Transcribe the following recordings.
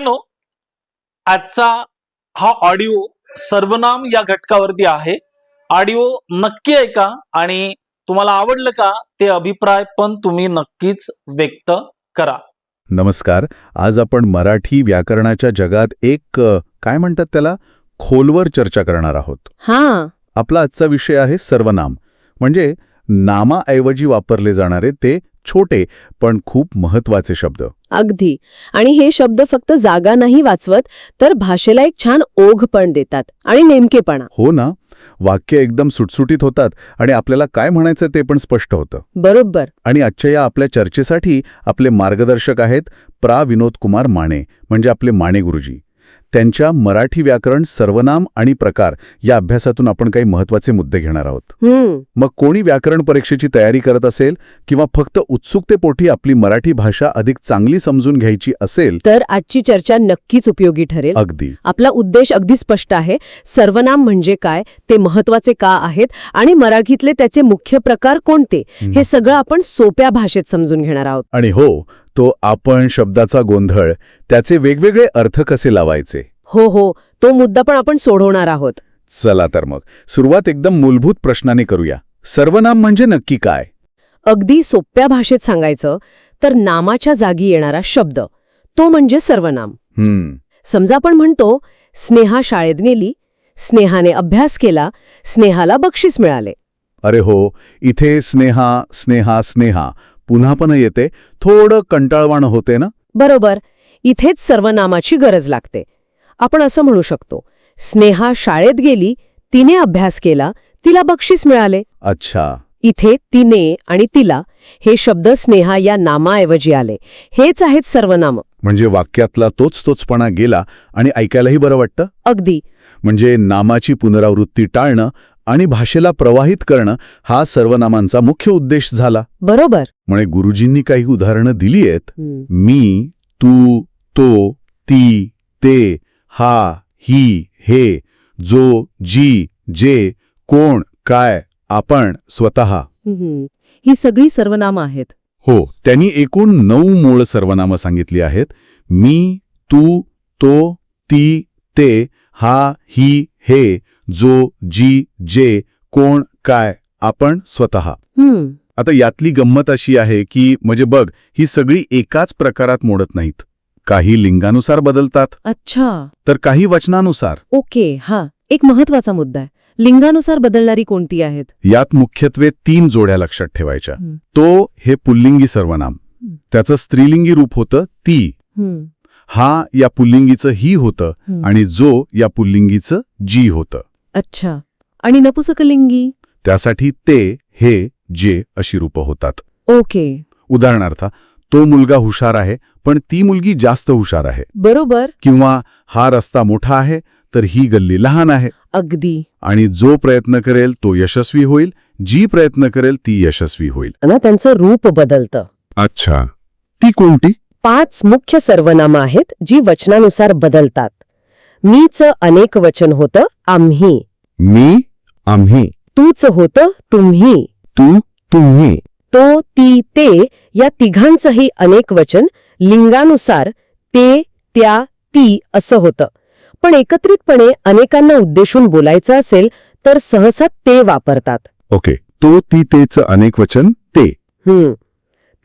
मित्रांनो आजचा हा ऑडिओ सर्वनाम या घटकावरती आहे. ऑडिओ नक्की ऐका आणि तुम्हाला आवडलं का ते अभिप्राय पण तुम्ही नक्कीच व्यक्त करा. नमस्कार. आज आपण मराठी व्याकरणाच्या जगात एक काय म्हणतात त्याला? खोलवर चर्चा करणार आहोत. हा. आपला आजचा विषय आहे सर्वनाम. म्हणजे नामाऐवजी वापरले जाणारे ते छोटे पण खूप महत्त्वाचे शब्द. अगदी. आणि हे शब्द फक्त जागा नाही वाचवत तर भाषेला एक छान ओघ पण देतात आणि नेमकेपणा. हो ना? वाक्य एकदम सुटसुटीत होतात आणि आपल्याला काय म्हणायचं ते पण स्पष्ट होतं. बरोबर. आणि आजच्या या आपल्या चर्चेसाठी आपले मार्गदर्शक आहेत प्रा. विनोद कुमार माने म्हणजे आपले माने गुरुजी. त्यांच्या मराठी व्याकरण सर्वनाम आणि प्रकार या अभ्यासातून आपण काही महत्त्वाचे मुद्दे घेणार आहोत. मग कोणी व्याकरण परीक्षेची तयारी करत असेल किंवा फक्त उत्सुकतेपोटी आपली मराठी भाषा अधिक चांगली समजून घ्यायची असेल तर आजची चर्चा नक्कीच उपयोगी ठरेल. अगदी. आपला उद्देश अगदी स्पष्ट आहे. सर्वनाम म्हणजे काय? ते महत्त्वाचे का आहेत? आणि मराठीतले त्याचे मुख्य प्रकार कोणते? हे सगळं आपण सोप्या भाषेत समजून घेणार आहोत. आणि हो तो आपण शब्दाचा गोंधळ त्याचे वेगवेगळे अर्थ कसे लावायचे? हो हो तो मुद्दा पण आपण सोडवणार आहोत. चला तर मग सुरुवात एकदम मूलभूत प्रश्नाने करूया. सर्वनाम म्हणजे नक्की काय? अगदी सोप्या भाषेत सांगायचं तर नामाच्या जागी येणारा शब्द तो म्हणजे सर्वनाम. हम्म. समजा आपण म्हणतो स्नेहा शाळेत गेली स्नेहाने अभ्यास केला स्नेहाला बक्षीस मिळाले. अरे हो इथे स्नेहा स्नेहा स्नेहा पुन्हा पण येते. थोडं कंटाळवाणं होते ना? बरोबर. इथेच सर्वनामाची गरज लागते. आपण असं म्हणू शकतो स्नेहा शाळेत गेली तिने अभ्यास केला तिला बक्षीस मिळाले. अच्छा. इथे तिने आणि तिला हे शब्द स्नेहा या नामाऐवजी आले. हेच आहेत सर्वनाम. म्हणजे वाक्यातला तोच तोचपणा गेला आणि ऐकायलाही बरं वाटतं? अगदी. म्हणजे नामाची पुनरावृत्ती टाळणं आणि भाषेला प्रवाहित करणं हा सर्वनामांचा मुख्य उद्देश झाला. बरोबर. म्हणजे गुरुजींनी काही उदाहरणं दिली आहेत. मी तू तो ती ते हा ही हे जो जी जे कोण काय आपण स्वतः. ही सगळी सर्वनामं आहेत. हो त्यांनी एकूण नऊ मूळ सर्वनामं सांगितली आहेत. मी तू तो ती ते हा ही हे जो जी जे कोण काय आपण स्वतः. आता यातली गंमत अशी आहे की म्हणजे बघ ही सगळी एकाच प्रकारात मोडत नाहीत. काही लिंगानुसार बदलतात. अच्छा. तर काही वचनानुसार. ओके हा. एक महत्त्वाचा मुद्दा आहे. लिंगानुसार बदलणारी कोणती आहेत? यात मुख्यत्वे तीन जोड्या लक्षात ठेवायच्या. तो हे पुल्लिंगी सर्वनाम. त्याचं स्त्रीलिंगी रूप होतं ती. हं, या पुल्लिंगीचं ही होतं. आणि जो या पुल्लिंगीचं जी होतं. अच्छा. आणि नपुसकलिंगी? त्यासाठी ते हे जे अशी रूपं होतात. ओके. उदाहरणार्थ तो मुलगा हुशार आहे पण ती मुलगी जास्त हुशार आहे. बरोबर. किंवा हा रस्ता मोठा आहे तर ही गल्ली लहान आहे. अगदी. आणि जो प्रयत्न करेल तो यशस्वी होईल. जी प्रयत्न करेल ती यशस्वी होईल. ना त्यांचं रूप बदलतं. अच्छा. ती कोणती? पाच मुख्य सर्वनामं आहेत जी वचनानुसार बदलतात. मीच अनेक वचन होतं आम्ही. मी आम्ही. तूच होतं तुम्ही. तू तुम्ही. तो ती ते या तिघांचंही अनेक वचन लिंगानुसार ते त्या ती असं होतं. पण एकत्रितपणे अनेकांना उद्देशून बोलायचं असेल तर सहसा ते वापरतात. ओके तो ती तेच अनेक वचन ते. हम्म.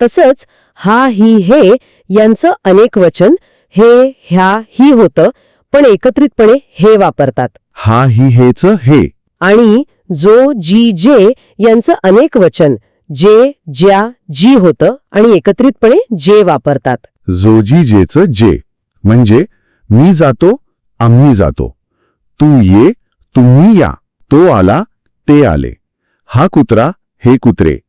तसंच हा ही हे यांचं अनेक वचन हे ह्या ही होतं पण एकत्रितपणे हे वापरतात. हा ही हेच हे. आणि जो जी जे यांचं अनेक वचन जे ज्या जी होतं आणि एकत्रितपणे जे वापरतात. जोजी जेच जे म्हणजे मी जातो आम्ही जातो. तू ये तुम्ही या तो आला ते आले. हा कुत्रा हे कुत्रे.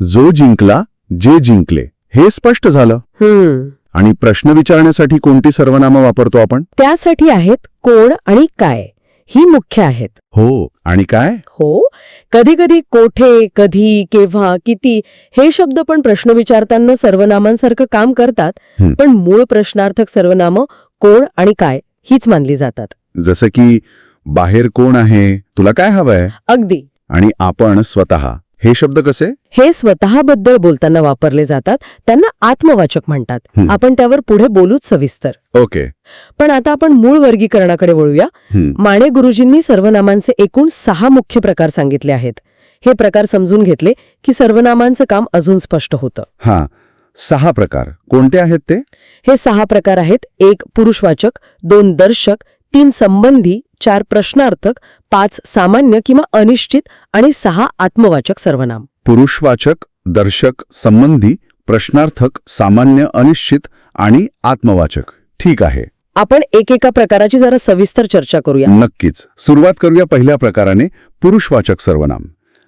जो जिंकला जे जिंकले. हे स्पष्ट झालं. हम्म. आणि प्रश्न विचारण्यासाठी कोणती सर्वनामं वापरतो आपण? त्यासाठी आहेत कोण आणि काय. ही मुख्य आहेत. हो आणि काय? हो कधी कधी कोठे कधी केव्हा किती हे शब्द पण प्रश्न विचारताना सर्वनामांसारखं काम करतात हं. पण मूळ प्रश्नार्थक सर्वनामं कोण आणि काय हीच मानली जातात. जसं की बाहेर कोण आहे? तुला काय हवंय? अगदी. आणि आपण स्वतः. हे शब्द कसे? हे स्वतःबद्दल बोलताना वापरले जातात. त्यांना आत्मवाचक म्हणतात. आपण त्यावर पुढे बोलूच सविस्तर. ओके. पण आता आपण मूळ वर्गीकरणाकडे वळूया. माने गुरुजींनी सर्वनामांचे एकूण सहा मुख्य प्रकार सांगितले आहेत. हे प्रकार समजून घेतले की सर्वनामांचं काम अजून स्पष्ट होतं. हा. सहा प्रकार. कोणते आहेत ते? हे सहा प्रकार आहेत. एक पुरुषवाचक दोन दर्शक तीन संबंधी चार प्रश्नार्थक पाच सामान्य किंवा अनिश्चित आणि सहा आत्मवाचक सर्वनाम. पुरुषवाचक दर्शक संबंधी प्रश्नार्थक सामान्य अनिश्चित आणि आत्मवाचक. ठीक आहे. आपण एकेका प्रकाराची जरा सविस्तर चर्चा करूया. नक्कीच. सुरुवात करूया पहिल्या प्रकाराने पुरुषवाचक सर्वनाम.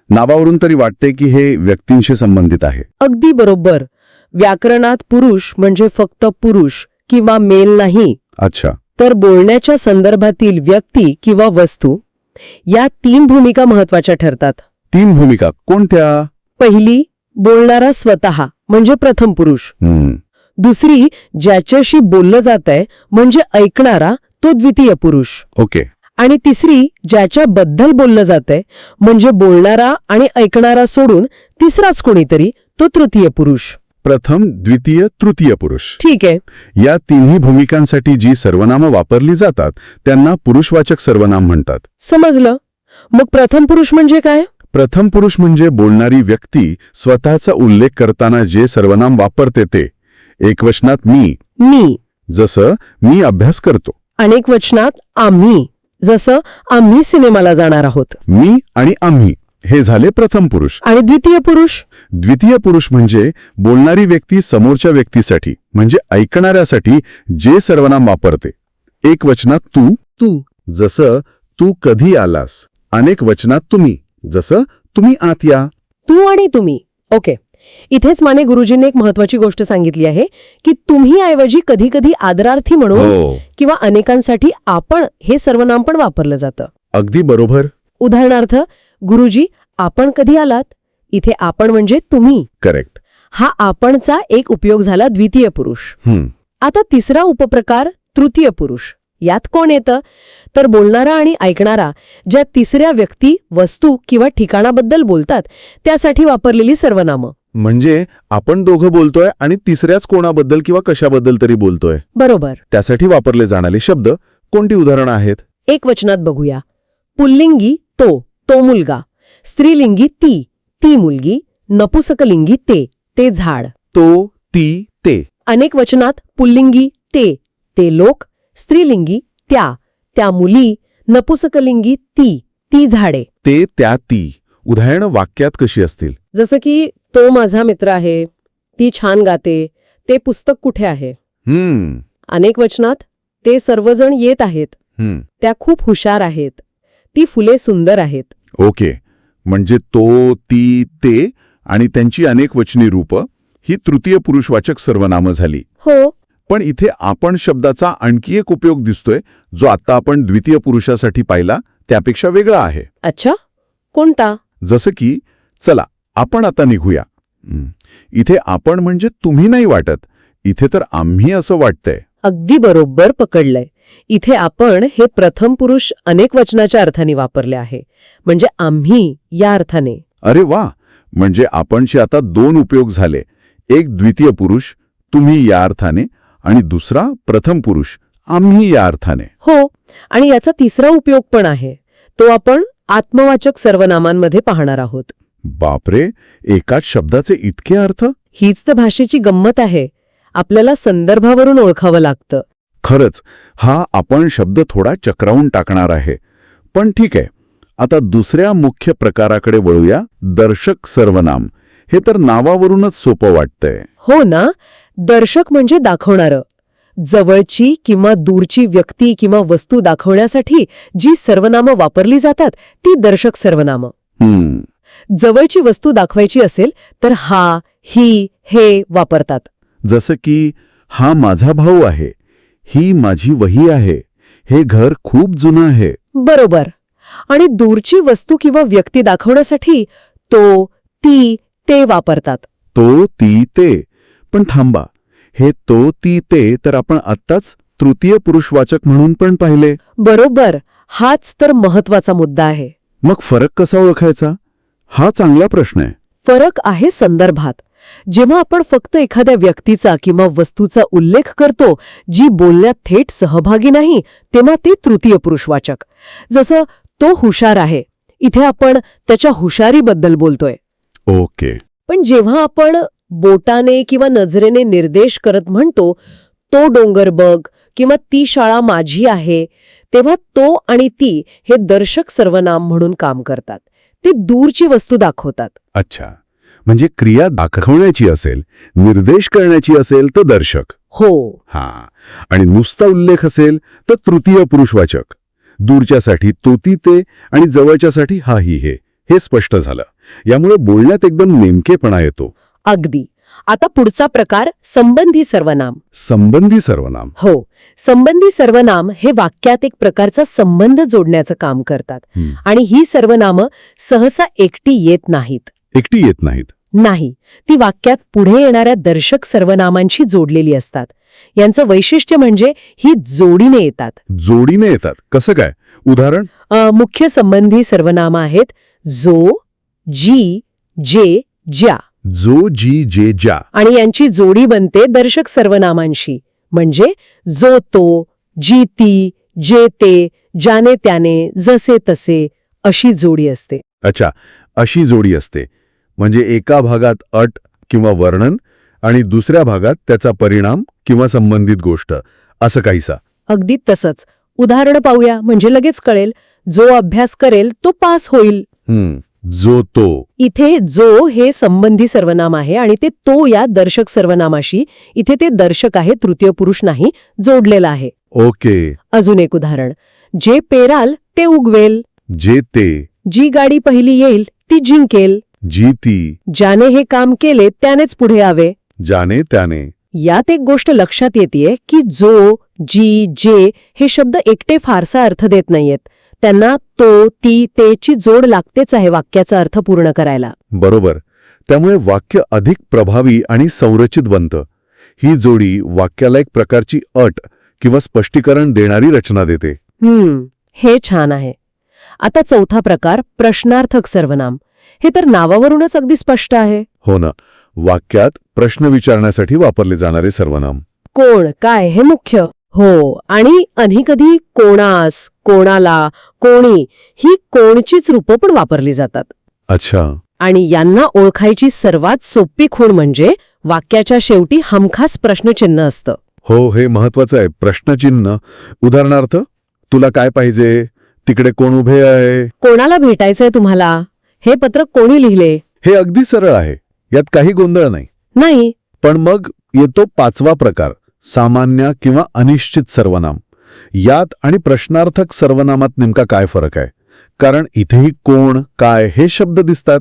नावावरून तरी वाटते की हे व्यक्तींशी संबंधित आहे. अगदी बरोबर. व्याकरणात पुरुष म्हणजे फक्त पुरुष किंवा मेल नाही. अच्छा. तर बोलण्याच्या संदर्भातील व्यक्ती किंवा वस्तू या तीन भूमिका महत्त्वाच्या ठरतात. तीन भूमिका. कोणत्या? पहिली बोलणारा स्वतः म्हणजे प्रथम पुरुष. दुसरी ज्याच्याशी बोललं जातंय म्हणजे ऐकणारा तो द्वितीय पुरुष. ओके. आणि तिसरी ज्याच्याबद्दल बोललं जातंय म्हणजे बोलणारा आणि ऐकणारा सोडून तिसराच कोणीतरी तो तृतीय पुरुष. प्रथम द्वितीय तृतीय पुरुष. ठीक आहे. या तिन्ही भूमिकांसाठी जी सर्वनामं वापरली जातात त्यांना पुरुषवाचक सर्वनाम म्हणतात. समजलं. मग प्रथम पुरुष म्हणजे काय? प्रथम पुरुष म्हणजे बोलणारी व्यक्ती स्वतःचा उल्लेख करताना जे सर्वनाम वापरते ते. एकवचनात मी. मी. जसं मी अभ्यास करतो. अनेक वचनात आम्ही. जसं आम्ही सिनेमाला जाणार आहोत. मी आणि आम्ही. हे झाले प्रथम पुरुष. आणि द्वितीय पुरुष? द्वितीय पुरुष म्हणजे बोलणारी व्यक्ती समोरच्या व्यक्तीसाठी म्हणजे ऐकणाऱ्यासाठी जे सर्वनाम वापरते. एक वचनात तू तू. जसं तू कधी आलास. अनेक वचनात तुम्ही जसं तुम्ही आत या. तू आणि तुम्ही. ओके. इथेच माने गुरुजींनी एक महत्वाची गोष्ट सांगितली आहे की तुम्ही ऐवजी कधी कधी आदरार्थी म्हणून हो. किंवा अनेकांसाठी आपण हे सर्वनाम पण वापरलं जातं. अगदी बरोबर. उदाहरणार्थ गुरुजी आपण कधी आलात? इथे आपण म्हणजे तुम्ही. करेक्ट हा आपणचा एक उपयोग झाला द्वितीय पुरुष. हम्म. आता तिसरा उपप्रकार तृतीय पुरुष. यात कोण येतं? तर बोलणारा आणि ऐकणारा ज्या तिसऱ्या व्यक्ती वस्तू किंवा ठिकाणाबद्दल बोलतात त्यासाठी वापरलेली सर्वनामं. म्हणजे आपण दोघं बोलतोय आणि तिसऱ्याच कोणाबद्दल किंवा कशाबद्दल तरी बोलतोय. बरोबर. त्यासाठी वापरले जाणारे शब्द कोणती उदाहरणं आहेत? एक वचनात बघूया. पुल्लिंगी तो. तो मुलगा. स्त्रीलिंगी ती ती मुलगी नपुसकलिंगी ते ते झाड. तो ती ते. अनेक वचनात पुल्लिंगी ते ते लोक स्त्रीलिंगी त्या त्या मुली नपुसकलिंगी ती ती झाडे. ते त्या ती. उदाहरणं वाक्यात कशी असतील? जसं की तो माझा मित्र आहे ती छान गाते ते पुस्तक कुठे आहे? हम्म. अनेक वचनात ते सर्वजण येत आहेत. हम्म. त्या खूप हुशार आहेत. ती फुले सुंदर आहेत. ओके. म्हणजे तो ती ते आणि त्यांची अनेक वचनी रूप ही तृतीय पुरुषवाचक सर्वनामं झाली. हो. पण इथे आपण शब्दाचा आणखी एक उपयोग दिसतोय जो आता आपण द्वितीय पुरुषासाठी पाहिला त्यापेक्षा वेगळा आहे. अच्छा. कोणता? जसं की चला आपण आता निघूया. इथे आपण म्हणजे तुम्ही नाही वाटत इथे तर आम्ही असं वाटतंय. अगदी बरोबर पकडलंय. इथे आपण हे प्रथम पुरुष अनेक वचनाच्या अर्थाने वापरले आहे. म्हणजे आम्ही या अर्थाने. अरे वा! म्हणजे आपणचे आता दोन उपयोग झाले. एक द्वितीय पुरुष तुम्ही या अर्थाने आणि दुसरा प्रथम पुरुष आम्ही या अर्थाने. हो आणि याचा तिसरा उपयोग पण आहे. तो आपण आत्मवाचक सर्वनामांमध्ये पाहणार आहोत. बापरे! एकाच शब्दाचे इतके अर्थ? हीच तर भाषेची गंमत आहे. आपल्याला संदर्भावरून ओळखावं लागतं. खरंच हा आपण शब्द थोडा चक्रावून टाकणार आहे. पण ठीक आहे आता दुसऱ्या मुख्य प्रकाराकडे वळूया दर्शक सर्वनाम. हे तर नावावरूनच सोपं वाटतंय. हो ना? दर्शक म्हणजे दाखवणारं. जवळची किंवा दूरची व्यक्ती किंवा वस्तू दाखवण्यासाठी जी सर्वनामं वापरली जातात ती दर्शक सर्वनामं. जवळची वस्तू दाखवायची असेल तर हा ही हे वापरतात. जसं की हा माझा भाऊ आहे. ही माझी वही आहे. हे घर खूप जुनं आहे. बरोबर. आणि दूरची वस्तू किंवा व्यक्ती दाखवण्यासाठी तो ती ते वापरतात. तो ती ते. पण थांबा. हे तो ती ते तर आपण आत्ताच तृतीय पुरुषवाचक म्हणून पण पाहिले. बरोबर. हाच तर महत्त्वाचा मुद्दा आहे. मग फरक कसा ओळखायचा? हा चांगला प्रश्न आहे. फरक आहे संदर्भात. जेव्हा आपण फक्त एखाद्या व्यक्तीचा किंवा वस्तूचा उल्लेख करतो जी बोलण्यात थेट सहभागी नाही तेव्हा ते तृतीय पुरुषवाचक जसं तो हुशार आहे. इथे आपण त्याच्या हुशारीबद्दल बोलतोय. ओके. पण जेव्हा आपण बोटाने किंवा नजरेने निर्देश करत म्हणतो तो डोंगर बघ किंवा ती शाळा माझी आहे तेव्हा तो आणि ती हे दर्शक सर्वनाम म्हणून काम करतात. ते दूरची वस्तू दाखवतात. अच्छा. म्हणजे क्रिया दाखवण्याची असेल निर्देश करण्याची असेल तर दर्शक. हो. हा. आणि नुसता उल्लेख असेल तर तृतीय पुरुषवाचक दूरच्यासाठी तो ती ते आणि जवळच्यासाठी हा ही हे. हे स्पष्ट झालं. यामुळे बोलण्यात एकदम नेमकेपणा येतो. अगदी. आता पुढचा प्रकार संबंधी सर्वनाम. संबंधी सर्वनाम. हो. संबंधी सर्वनाम हे वाक्यात एक प्रकारचा संबंध जोडण्याचं काम करतात. आणि ही सर्वनामं सहसा एकटी येत नाहीत. एकटी येत नाहीत. नाही ती वाक्यात पुढे येणाऱ्या दर्शक सर्वनामांशी जोडलेली असतात. यांचं वैशिष्ट्य म्हणजे ही जोडीने येतात. जोडीने येतात. कसं काय? उदाहरण? अ, मुख्य संबंधी सर्वनाम आहेत जो जी जे ज्या. जो जी जे ज्या. आणि यांची जोडी बनते दर्शक सर्वनामांशी. म्हणजे जो तो जी ती जे ते ज्याने त्याने जसे तसे अशी जोडी असते. अच्छा अशी जोडी असते. म्हणजे एका भागात अट किंवा वर्णन आणि दुसऱ्या भागात त्याचा परिणाम किंवा संबंधित गोष्ट असं काहीसा. अगदी तसंच. उदाहरण पाहूया म्हणजे लगेच कळेल जो अभ्यास करेल तो पास होईल. जो तो. इथे जो हे संबंधी सर्वनाम आहे आणि ते तो या दर्शक सर्वनामाशी इथे ते दर्शक आहे तृतीय पुरुष नाही जोडलेलं आहे. ओके. अजून एक उदाहरण. जे पेराल ते उगवेल. जे ते. जी गाडी पहिली येईल ती जिंकेल. जी ती ज्याने हे काम केले त्यानेच पुढे यावे. ज्याने त्याने. यात एक गोष्ट लक्षात येते की जो जी जे हे शब्द एकटे फारसा अर्थ देत नाहीयेत. त्यांना तो ती तेची जोड लागतेच आहे वाक्याचा अर्थ पूर्ण करायला. बरोबर. त्यामुळे वाक्य अधिक प्रभावी आणि संरचित बनतं. ही जोडी वाक्याला एक प्रकारची अट किंवा स्पष्टीकरण देणारी रचना देते. हम्म हे छान आहे. आता चौथा प्रकार प्रश्नार्थक सर्वनाम. हे तर नावावरूनच अगदी स्पष्ट आहे. हो ना. वाक्यात प्रश्न विचारण्यासाठी वापरले जाणारे सर्वनाम. कोण काय हे मुख्य. हो आणि अनेकधी कोणास कोणाला कोणी ही कोणचीच रूपं पण वापरली जातात. अच्छा. आणि यांना ओळखायची सर्वात सोपी खूण म्हणजे वाक्याच्या शेवटी हमखास प्रश्नचिन्ह असतं. हो हे महत्वाचं आहे. प्रश्नचिन्ह. उदाहरणार्थ तुला काय पाहिजे? तिकडे कोण उभे आहे? कोणाला भेटायचंय तुम्हाला? हे पत्र कोणी लिहिले? हे अगदी सरळ आहे. यात काही गोंधळ नाही. नाही. पण मग येतो पाचवा प्रकार सामान्य किंवा अनिश्चित सर्वनाम. यात आणि प्रश्नार्थक सर्वनामात नेमका काय फरक आहे? कारण इथेही कोण काय हे शब्द दिसतात.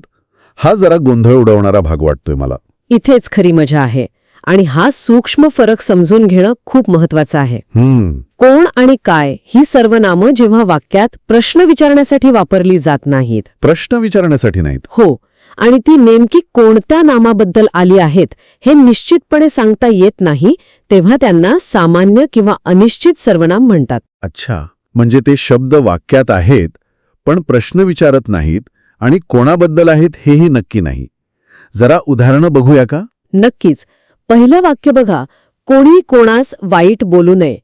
हा जरा गोंधळ उडवणारा भाग वाटतोय मला. इथेच खरी मजा आहे. आणि हा सूक्ष्म फरक समजून घेणं खूप महत्वाचं आहे. कोण आणि काय ही सर्वनामं जेव्हा वाक्यात प्रश्न विचारण्यासाठी वापरली जात नाहीत. प्रश्न विचारण्यासाठी नाहीत. हो आणि ती नेमकी कोणत्या नामाबद्दल आली आहेत हे निश्चितपणे सांगता येत नाही तेव्हा त्यांना सामान्य किंवा अनिश्चित सर्वनाम म्हणतात. अच्छा म्हणजे ते शब्द वाक्यात आहेत पण प्रश्न विचारत नाहीत आणि कोणाबद्दल आहेत हेही नक्की नाही. जरा उदाहरणं बघूया का? नक्कीच पहिलं वाक्य बघा कोणी कोणास वाईट बोलू नये.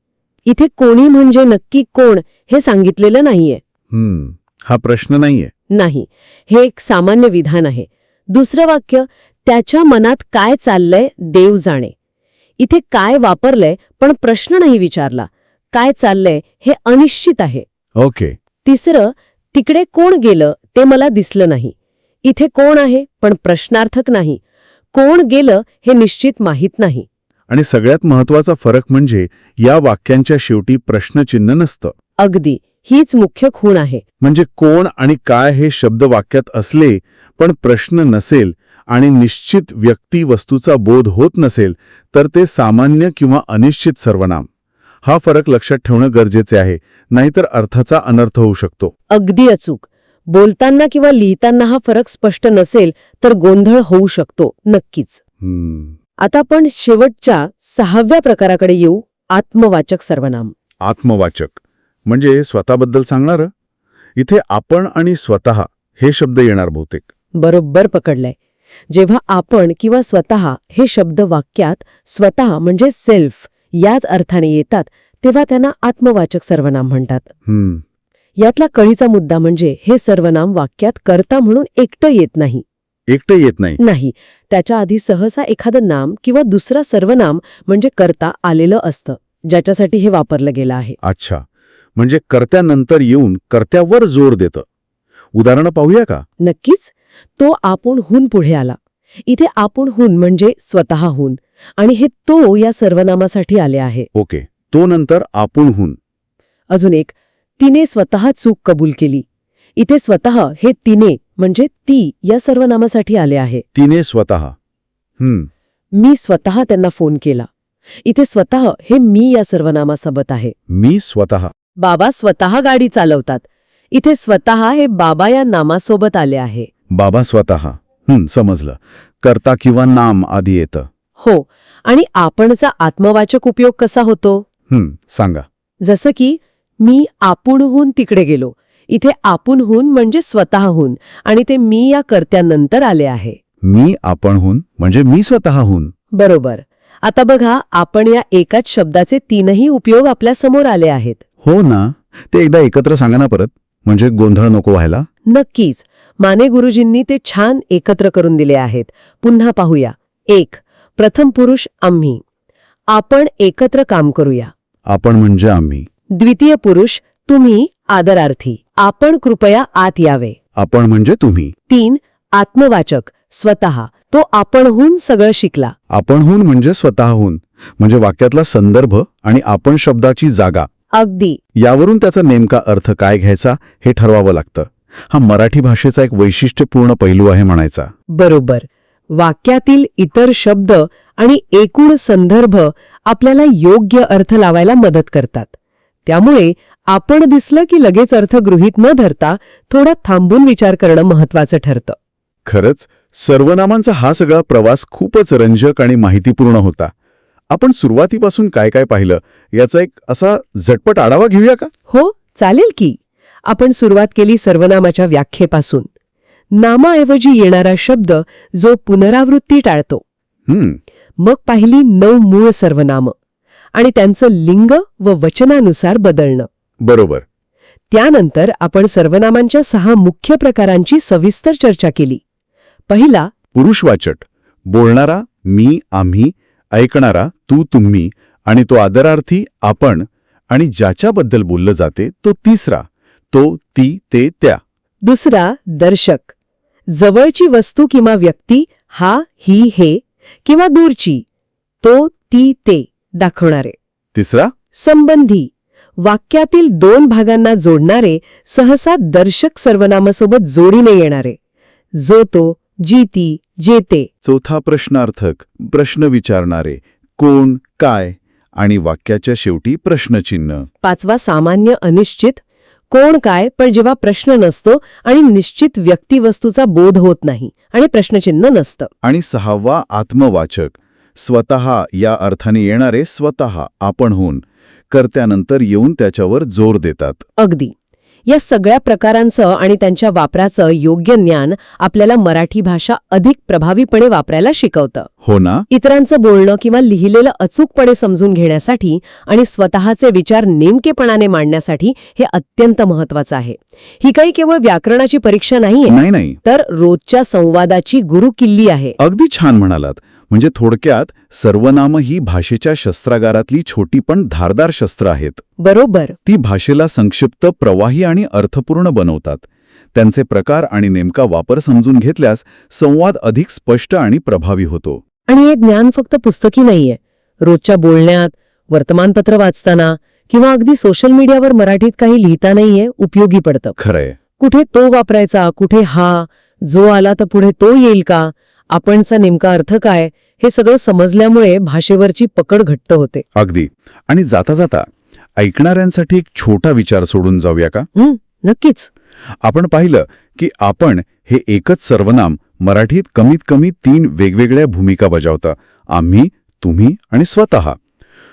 इथे कोणी म्हणजे नक्की कोण हे सांगितलेलं नाहीये. हम्म हा प्रश्न नाहीये. नाही हे एक सामान्य विधान आहे. दुसरं वाक्य त्याच्या मनात काय चाललंय देव जाणे. इथे काय वापरलंय पण प्रश्न नाही विचारला. काय चाललंय हे अनिश्चित आहे. ओके. तिसरं तिकडे कोण गेलं ते मला दिसलं नाही. इथे कोण आहे पण प्रश्नार्थक नाही. कोण गेलं हे निश्चित माहीत नाही. आणि सगळ्यात महत्त्वाचा फरक म्हणजे या वाक्यांच्या शेवटी प्रश्नचिन्ह नसतं. अगदी हीच मुख्य खूण आहे. म्हणजे कोण आणि काय हे शब्द वाक्यात असले पण प्रश्न नसेल आणि निश्चित व्यक्ती वस्तूचा बोध होत नसेल तर ते सामान्य किंवा अनिश्चित सर्वनाम. हा फरक लक्षात ठेवणं गरजेचे आहे नाहीतर अर्थाचा अनर्थ होऊ शकतो. अगदी अचूक. बोलताना किंवा लिहिताना हा फरक स्पष्ट नसेल तर गोंधळ होऊ शकतो नक्कीच. आता आपण शेवटच्या सहाव्या प्रकाराकडे येऊ आत्मवाचक सर्वनाम. आत्मवाचक. म्हणजे स्वतःबद्दल सांगणारं? इथे आपण आणि स्वतः हे शब्द येणार बहुतेक. बरोबर पकडलंय. जेव्हा आपण किंवा स्वतः हे शब्द वाक्यात स्वतः म्हणजे सेल्फ याच अर्थाने येतात तेव्हा त्यांना आत्मवाचक सर्वनाम म्हणतात. यातला कळीचा मुद्दा म्हणजे हे सर्वनाम वाक्यात कर्ता म्हणून एकटं येत नाही. एकटं येत नाही. नाही. त्याच्या आधी सहसा एखादं नाम किंवा दुसरा सर्वनाम म्हणजे कर्ता आलेलं असतं ज्याच्यासाठी हे वापरलं गेलं आहे. अच्छा. म्हणजे कर्त्यानंतर येऊन कर्त्यावर जोर देतं. उदाहरणं पाहूया का? नक्कीच. तो आपणहून पुढे आला. इथे आपणहून म्हणजे स्वतःहून आणि हे तो या सर्वनामासाठी आले आहे. ओके. तो नंतर आपुणहून अजून एक तिने स्वतः चूक कबूल केली. इथे स्वतः हे तिने म्हणजे ती या सर्वनामासाठी आले आहे. तिने स्वतः. हम्म. मी स्वतः त्यांना फोन केला. इथे स्वतः हे मी या सर्वनामासोबत आहे. मी स्वतः. बाबा स्वतः गाडी चालवतात. इथे स्वतः हे बाबा या नामासोबत आले आहे. बाबा स्वतः. हम्म समजलं. कर्ता किंवा नाम आधी येतं. हो आणि आपणचा आत्मवाचक उपयोग कसा होतो? हम्म सांगा. जसं की मी आपुणहून तिकडे गेलो. इथे आपुणहून म्हणजे स्वतःहून आणि ते मी या कर्त्यानंतर आले आहे. मी आपणहून म्हणजे मी स्वतःहून. बरोबर. आता बघा आपण या एकाच शब्दाचे तीनही उपयोग आपल्यासमोर आले आहेत. हो ना. ते एकदा एकत्र सांगा ना परत. म्हणजे गोंधळ नको व्हायला? नक्कीच. माने गुरुजींनी ते छान एकत्र करून दिले आहेत. पुन्हा पाहूया. एक प्रथम पुरुष आम्ही. आपण एकत्र काम करूया. आपण म्हणजे आम्ही. द्वितीय पुरुष तुम्ही आदरार्थी. आपण कृपया आत यावे. आपण म्हणजे तुम्ही. तीन आत्मवाचक स्वतः. तो आपणहून सगळं शिकला. आपणहून म्हणजे स्वतःहून. म्हणजे वाक्यातला संदर्भ आणि आपण शब्दाची जागा. अगदी. यावरून त्याचा नेमका अर्थ काय घ्यायचा हे ठरवावं लागतं. हा मराठी भाषेचा एक वैशिष्ट्यपूर्ण पैलू आहे म्हणायचा. बरोबर. वाक्यातील इतर शब्द आणि एकूण संदर्भ आपल्याला योग्य अर्थ लावायला मदत करतात. त्यामुळे आपण दिसलं की लगेच अर्थ गृहीत न धरता थोडा थांबून विचार करणं महत्वाचं ठरतं. खरंच सर्वनामांचा हा सगळा प्रवास खूपच रंजक आणि माहितीपूर्ण होता. आपण सुरुवातीपासून काय काय पाहिलं याचा एक असा झटपट आढावा घेऊया का? हो चालेल की. आपण सुरुवात केली सर्वनामाच्या व्याख्येपासून. नामाऐवजी येणारा शब्द जो पुनरावृत्ती टाळतो. हम्म. मग पाहिली नऊ मूळ सर्वनामं. आणि त्यांचं लिंग व वचनानुसार बदलणं. बरोबर. त्यानंतर आपण सर्वनामांच्या सहा मुख्य प्रकारांची सविस्तर चर्चा केली. पहिला पुरुषवाचक बोलणारा मी आम्ही ऐकणारा तू तुम्ही आणि तो आदरार्थी आपण आणि ज्याच्याबद्दल बोललं जाते तो तिसरा. तो ती ते त्या. दुसरा दर्शक. जवळची वस्तू किंवा व्यक्ती हा ही हे किंवा दूरची. तो ती ते. दाखवणारे. तिसरा? संबंधी. वाक्यातील दोन भागांना जोडणारे सहसा दर्शक सर्वनामासोबत जोडीने येणारे. जो तो जी ती जे ते चौथा प्रश्नार्थक प्रश्न विचारणारे. कोण काय? आणि वाक्याच्या शेवटी प्रश्नचिन्ह. पाचवा सामान्य अनिश्चित. कोण काय? पण जेव्हा प्रश्न नसतो आणि निश्चित व्यक्तिवस्तूचा बोध होत नाही आणि प्रश्नचिन्ह नसतं. आणि सहावा आत्मवाचक. स्वतः या अर्थाने येणारे स्वतः आपणहून कर्त्यानंतर येऊन त्याच्यावर जोर देतात. अगदी. या सगळ्या प्रकारांचं आणि त्यांच्या वापराचं योग्य ज्ञान आपल्याला मराठी भाषा अधिक प्रभावीपणे वापरायला शिकवतं. हो ना? इतरांचं बोलणं किंवा लिहिलेलं अचूकपणे समजून घेण्यासाठी आणि स्वतःचे विचार नेमकेपणाने मांडण्यासाठी हे अत्यंत महत्वाचं आहे. ही काही केवळ व्याकरणाची परीक्षा नाहीये. नाही नाही. तर रोजच्या संवादाची गुरुकिल्ली आहे. अगदी छान म्हणालात. म्हणजे थोडक्यात सर्वनाम ही भाषेच्या शस्त्रागारातली छोटी पण धारदार शस्त्र आहेत. बरोबर. ती भाषेला संक्षिप्त प्रवाही आणि अर्थपूर्ण बनवतात. त्यांचे प्रकार आणि नेमका वापर समजून घेतल्यास संवाद अधिक स्पष्ट आणि प्रभावी होतो. आणि हे ज्ञान फक्त पुस्तकी नाहीये. रोजच्या बोलण्यात वर्तमानपत्र वाचताना किंवा अगदी सोशल मीडियावर मराठीत काही लिहिता नाहीये उपयोगी पडतं. खरंय. कुठे तो वापरायचा कुठे हा जो आला तर पुढे तो येईल का? आपणचा नेमका अर्थ काय हे सगळं समजल्यामुळे भाषेवरची पकड घट्ट होते. अगदी. आणि जाता जाता ऐकणाऱ्यांसाठी एक छोटा विचार सोडून जाऊया का? हं, नक्कीच. आपण पाहिलं की आपण हे एकच सर्वनाम मराठीत कमीत कमी तीन वेगवेगळ्या भूमिका बजावतं. आम्ही तुम्ही आणि स्वतः.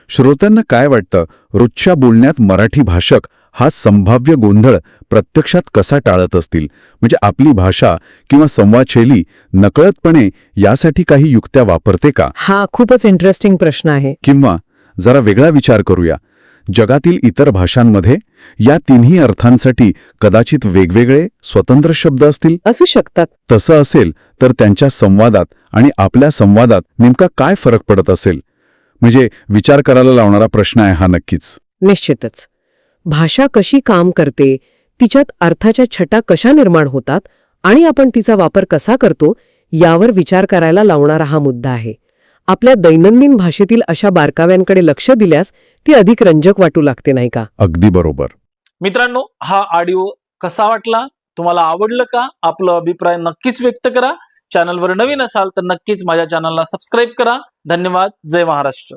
श्रोत्यांना काय वाटतं? रोजच्या बोलण्यात मराठी भाषक हा संभाव्य गोंधळ प्रत्यक्षात कसा टाळत असतील? म्हणजे आपली भाषा किंवा संवादशैली नकळतपणे यासाठी काही युक्त्या वापरते का? हा खूपच इंटरेस्टिंग प्रश्न आहे. किंवा जरा वेगळा विचार करूया. जगातील इतर भाषांमध्ये या तिन्ही अर्थांसाठी कदाचित वेगवेगळे स्वतंत्र शब्द असतील? असू शकतात. तसं असेल तर त्यांच्या संवादात आणि आपल्या संवादात नेमका काय फरक पडत असेल? म्हणजे विचार करायला लावणारा प्रश्न आहे हा नक्कीच. निश्चितच. भाषा कशी काम करते तिच्यात अर्थाच्या छटा कशा निर्माण होतात आणि आपण तिचा वापर कसा करतो यावर विचार करायला लावणारा हा मुद्दा आहे. आपल्या दैनंदिन भाषेतील अशा बारकाव्यांकडे लक्ष दिल्यास ती अधिक रंजक वाटू लागते नाही का? अगदी बरोबर. मित्रांनो हा ऑडिओ कसा वाटला? तुम्हाला आवडलं का? आपला अभिप्राय नक्कीच व्यक्त करा. चॅनलवर नवीन असाल तर नक्कीच माझ्या चॅनलला सबस्क्राईब करा. धन्यवाद. जय महाराष्ट्र.